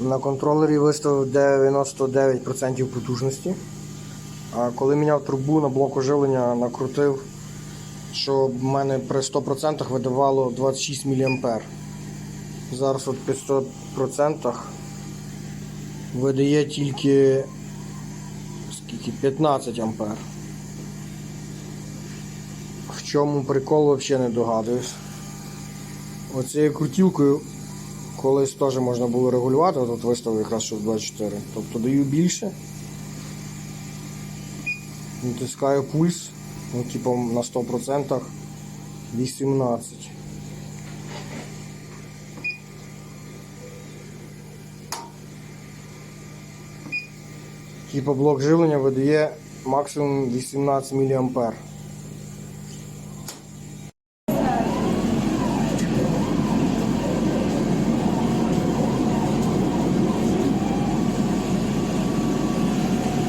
На контролері виставив 99% потужності. А коли міняв трубу на блок оживлення, накрутив, що в мене при 100% видавало 26 мА. Зараз от 500% видає тільки скільки? 15 А. В чому прикол взагалі не догадуюсь. Оцією крутілкою колись теж можна було регулювати, тут виставив якраз що в 24. Тобто даю більше. Натискаю пульс, ну, типу на 100% 18. Типу блок живлення видає максимум 18 мА. –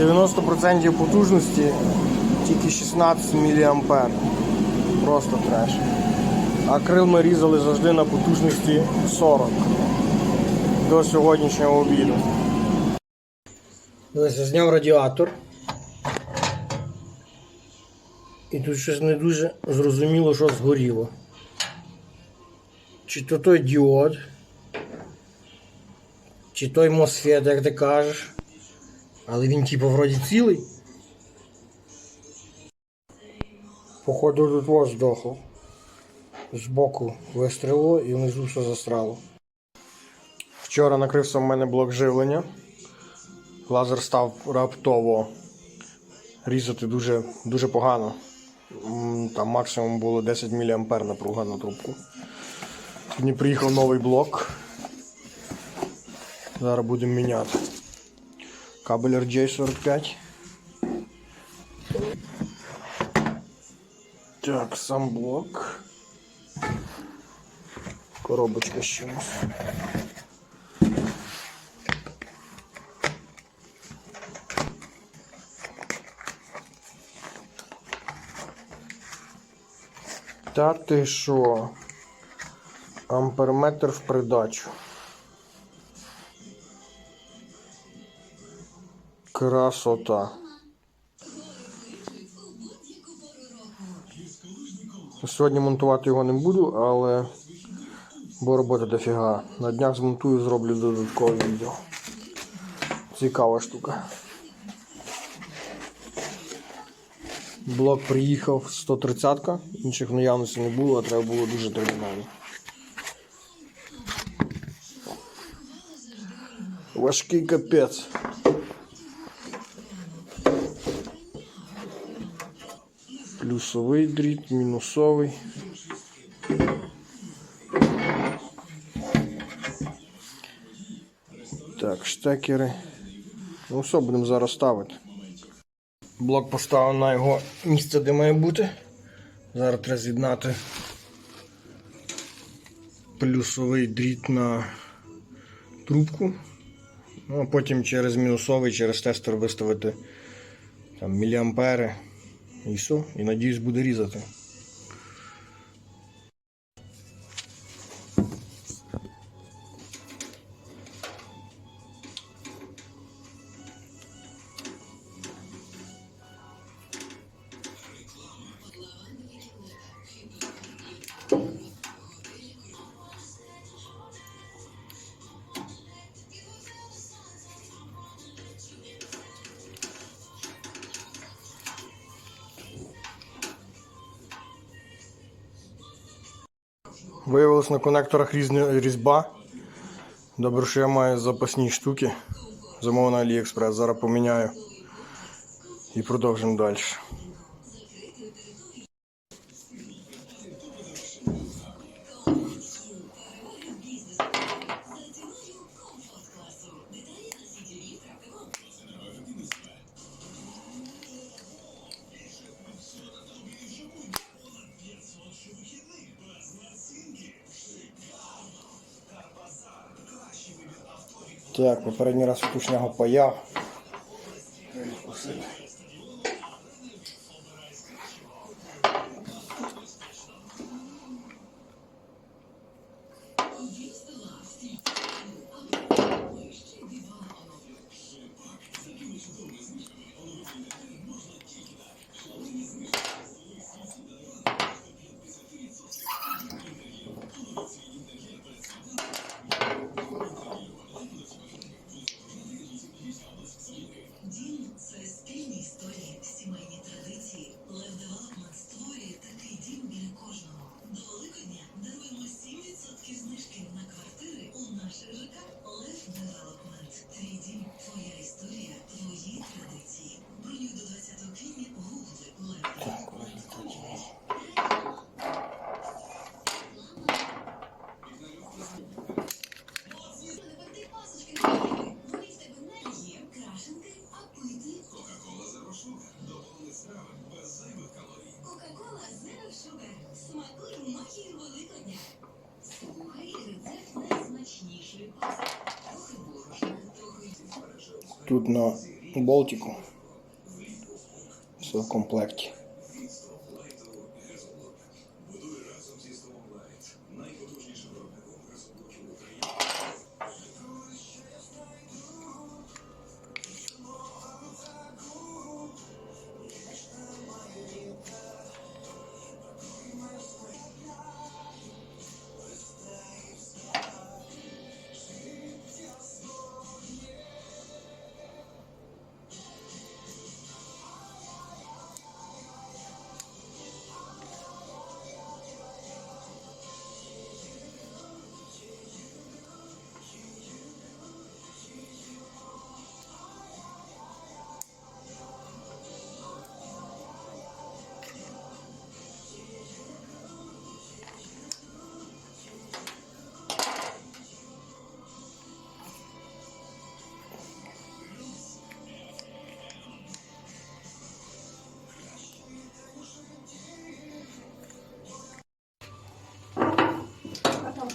90% потужності тільки 16 мА. Просто треш. А крил ми різали завжди на потужності 40 до сьогоднішнього обіду. Ось зняв радіатор. І тут щось не дуже зрозуміло, що згоріло. Чи то той діод, чи той мосфет, як ти кажеш. Але він типу вроді цілий. Походу тут ось здохло. Збоку вистрілило і внизу все застрало. Вчора накрився в мене блок живлення. Лазер став раптово різати дуже, дуже погано. Там максимум було 10 мА напруга на трубку. Сьогодні приїхав новий блок. Зараз будемо міняти. Кабель RJ45. Так, сам блок. Коробочка з чимось. Та ти що? Амперметр в придачу. Красота. Сьогодні монтувати його не буду, але бо роботи дофіга. На днях змонтую, зроблю додаткове відео. Цікава штука. Блок приїхав 130-ка, інших наявності не було, а треба було дуже терміново. Важкий капець. Плюсовий дріт, мінусовий. Так, штекери. Ну все, будемо зараз ставити. Блок поставив на його місце, де має бути. Зараз треба з'єднати плюсовий дріт на трубку. Ну, а потім через мінусовий, через тестер виставити там міліампери. І все. І надіюсь буде різати. Виявилось на конекторах різна різьба. Добре, що я маю запасні штуки. Замовив на AliExpress. Зараз поміняю. І продовжимо далі. Так, попередній раз вкусняго паяв. На болтику. Все в комплекті.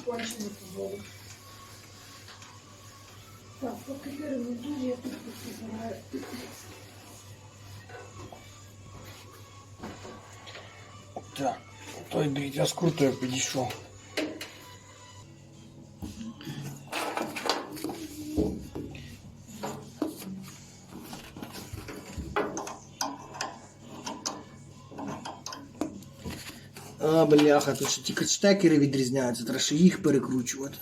А там кончений футбол. Так, поки перемонтую, я тут позабираю. Так, той дивіться, з крутою підійшов. А, бляха, тут ще тільки штекери відрізняються, треба ще їх перекручувати.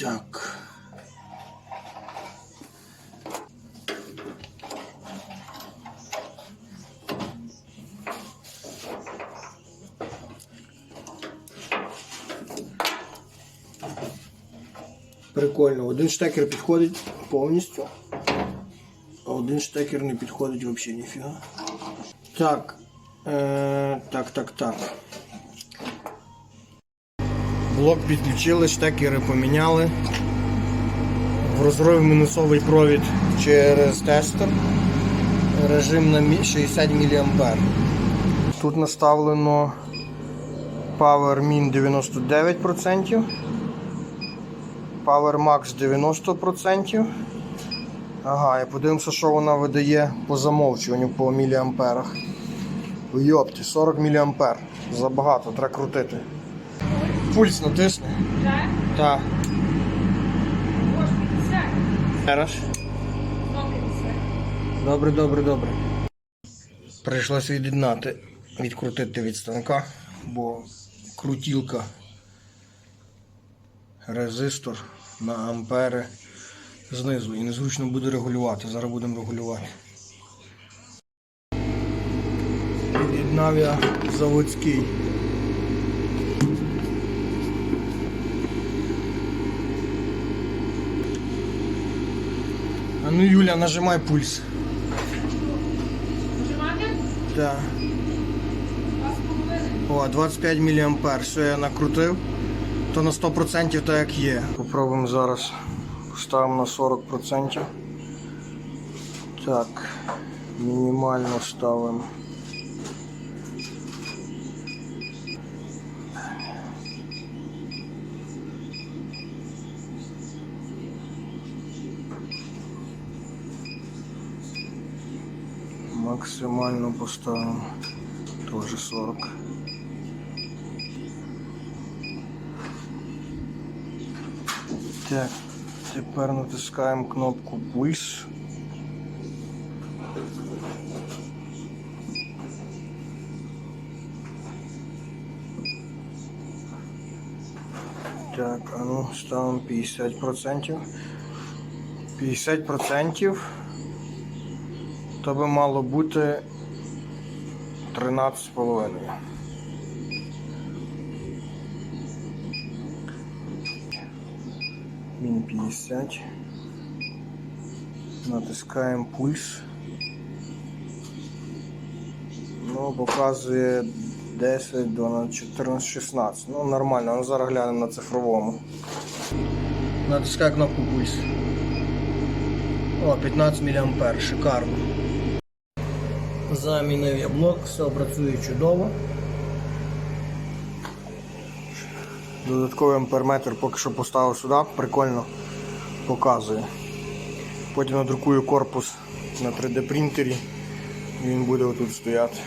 Так. Прикольно. Один штекер підходить повністю, а один штекер не підходить взагалі ніфіга. Так. Е, так, так, так. Блок підключили, штекери поміняли. В розрив мінусовий провід через тестер. Режим на 60 мА. Тут наставлено Power Min 99%. Power Max 90%. Ага, і подивимося, що вона видає по замовчуванню по міліамперах. Йопті, 40 мА. Забагато, треба крутити. Пульс натисни. Так? Так. Може, 50. Зараз. Добре, добре, добре. Прийшлося від'єднати, відкрутити від станка, бо крутілка, резистор на ампери знизу і незручно буде регулювати. Зараз будемо регулювати. Від'єднав я заводський. А ну Юля, нажимай пульс. Нажимати? Так. Половиною. О, 25 мА. Все я накрутив. То на 100% так як є. Попробуємо зараз. Ставимо на 40%. Так. Мінімально ставимо. Максимально поставимо. Тоже 40. Так, тепер натискаємо кнопку пульс. Так, а ну ставимо 50%. 50% то би мало бути 13,5. Мін 50. Натискаємо пульс. Ну, показує 10, 12, 14, 16. Ну нормально, ну зараз глянемо на цифровому. Натискай кнопку пульс. О, 15 мА, шикарно. Замінив я блок, все працює чудово. Додатковий амперметр поки що поставив сюди, прикольно показує. Потім надрукую корпус на 3D принтері і він буде отут стояти.